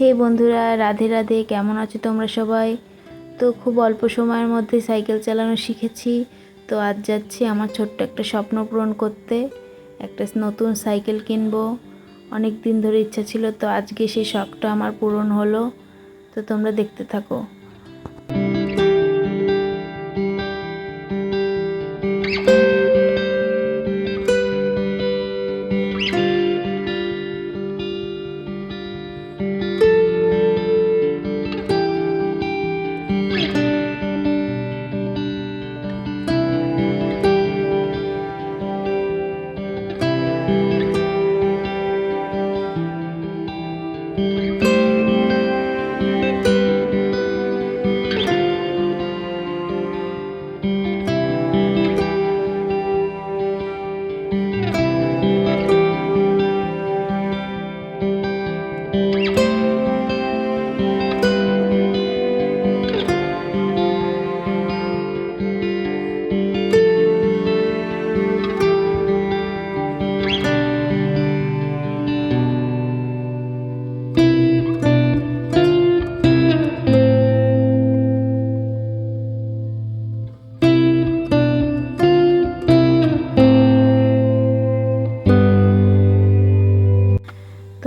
হে বন্ধুরা, রাধে রাধে, কেমন আছো তোমরা সবাই? তো খুব অল্প সময়ের মধ্যে সাইকেল চালানো শিখেছি। তো আজ যাচ্ছি আমার ছোট্ট একটা স্বপ্ন পূরণ করতে। একটা নতুন সাইকেল কিনবো। অনেক দিন ধরে ইচ্ছা ছিল, তো আজকে সেই শখটা আমার পূরণ হলো। তো তোমরা দেখতে থাকো।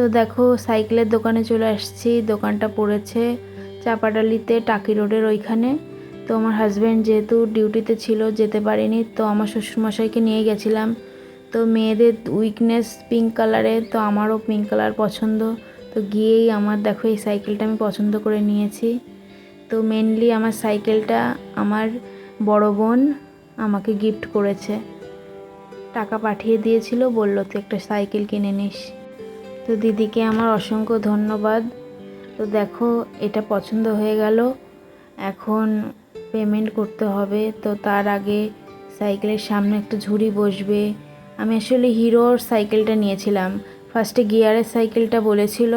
তো দেখো, সাইকেলের দোকানে চলে আসছি। দোকানটা পড়েছে চাপাডালিতে, টাকি রোডের ওইখানে। তো আমার হাজব্যান্ড যেহেতু ডিউটিতে ছিল, যেতে পারেনি, তো আমার শ্বশুরমশাইকে নিয়ে গেছিলাম। তো মেয়েদের উইকনেস পিঙ্ক কালারের তো আমারও পিঙ্ক কালার পছন্দ। তো গিয়েই আমার, দেখো, এই সাইকেলটা আমি পছন্দ করে নিয়েছি। তো মেনলি আমার সাইকেলটা আমার বড় বোন আমাকে গিফট করেছে। টাকা পাঠিয়ে দিয়েছিল, বলল, তুই একটা সাইকেল কিনে নিস। তো দিদিকে আমার অসংখ্য ধন্যবাদ। তো দেখো, এটা পছন্দ হয়ে গেল। এখন পেমেন্ট করতে হবে। তো তার আগে সাইকেলের সামনে একটা ঝুড়ি বসবে। আমি আসলে হিরোর সাইকেলটা নিয়েছিলাম। ফার্স্টে গিয়ারের সাইকেলটা বলেছিল।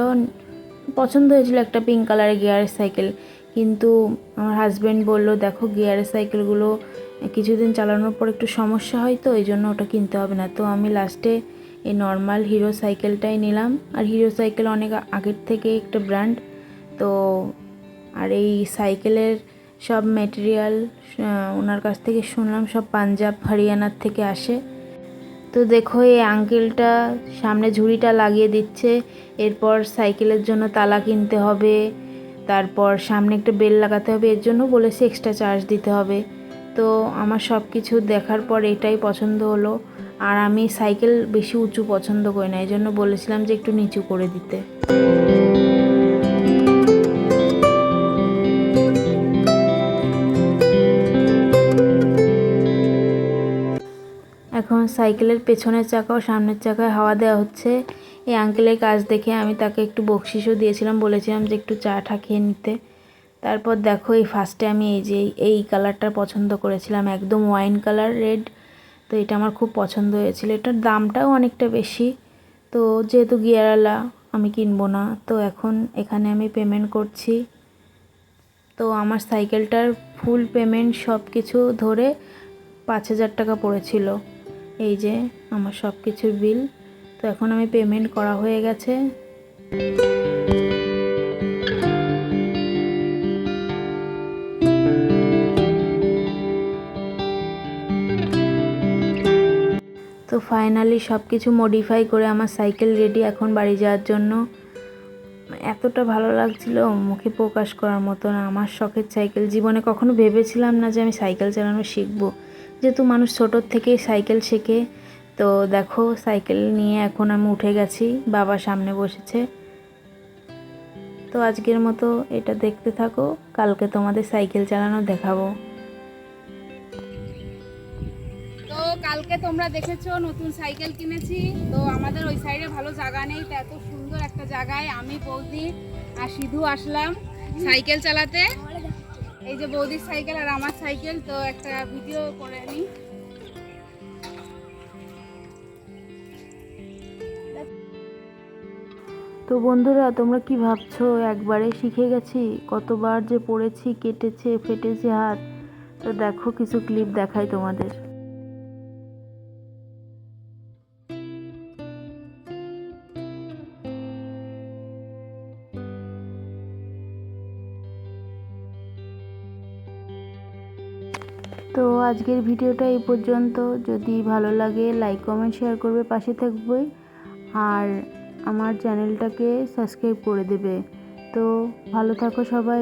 পছন্দ হয়েছিল একটা পিঙ্ক কালারের গিয়ারের সাইকেল। কিন্তু আমার হাজব্যান্ড বলল, দেখো, গিয়ারের সাইকেলগুলো কিছুদিন চালানোর পর একটু সমস্যা হয় তো, এই জন্য ওটা কিনতে হবে না। তো আমি লাস্টে এই নর্মাল হিরো সাইকেলটাই নিলাম। আর হিরো সাইকেল অনেক আগের থেকে একটা ব্র্যান্ড তো আর এই সাইকেলের সব মেটেরিয়াল ওনার কাছ থেকে শুনলাম সব পাঞ্জাব, হরিয়ানার থেকে আসে। তো দেখো, এই আঙ্কেলটা সামনে ঝুড়িটা লাগিয়ে দিচ্ছে। এরপর সাইকেলের জন্য তালা কিনতে হবে। তারপর সামনে একটা বেল লাগাতে হবে। এর জন্য বলেছে এক্সট্রা চার্জ দিতে হবে। তো আমার সব কিছু দেখার পর এটাই পছন্দ হলো। আর আমি সাইকেল বেশি উঁচু পছন্দ করি না, এই জন্য বলেছিলাম যে একটু নিচু করে দিতে। এখন সাইকেলের পেছনের চাকা ও সামনের চাকায় হাওয়া দেওয়া হচ্ছে। এই আঙ্কেলের কাজ দেখে আমি তাকে একটু বকশিসও দিয়েছিলাম, বলেছিলাম যে একটু চা টা খেয়ে নিতে। তারপর দেখো এই ফার্স্টে আমি এই যে এই কালারটা পছন্দ করেছিলাম, একদম ওয়াইন কালার রেড তো এটা আমার খুব পছন্দ হয়েছিল। এটার দামটাও অনেকটা বেশি। তো যেহেতু গিয়ারওয়ালা আমি কিনবো না, তো এখন এখানে আমি পেমেন্ট করছি। তো আমার সাইকেলটার ফুল পেমেন্ট সব কিছু ধরে পাঁচ হাজার টাকা পড়েছিল। এই যে আমার সব কিছুর বিল তো এখন আমি পেমেন্ট করা হয়ে গেছে। ফাইনালি সব কিছু মডিফাই করে আমার সাইকেল রেডি এখন বাড়ি যাওয়ার জন্য। এতটা ভালো লাগছিল মুখে প্রকাশ করার মতো না আমার শখের সাইকেল জীবনে কখনো ভেবেছিলাম না যে আমি সাইকেল চালানো শিখব। যেহেতু মানুষ ছোটোর থেকেই সাইকেল শেখে, তো দেখো সাইকেল নিয়ে এখন আমি উঠে গেছি, বাবা সামনে বসেছে। তো আজকের মতো এটা দেখতে থাকো, কালকে তোমাদের সাইকেল চালানো দেখাবো। কালকে তোমরা দেখেছ, নতুন সাইকেল কিনেছি। তো আমাদের ওই সাইডে ভালো জায়গা নেই, তো এত সুন্দর একটা জায়গায় আমি, বৌদি আর সিধু আসলাম সাইকেল চালাতে। এই যে বৌদির সাইকেল আর আমার সাইকেল, তো একটা ভিডিও করে নিই। তো বন্ধুরা, তোমরা কি ভাবছ? একবারে শিখে গেছি, কতবার যে পড়েছি, কেটেছে, ফেটেছে হাত। তো দেখো, কিছু ক্লিপ দেখাই তোমাদের। তো আজকের ভিডিওটা এই পর্যন্ত। যদি ভালো লাগে লাইক কমেন্ট শেয়ার করবে পাশে থাকবে। আর আমার চ্যানেলটাকে সাবস্ক্রাইব করে দেবে। তো ভালো থাকো সবাই।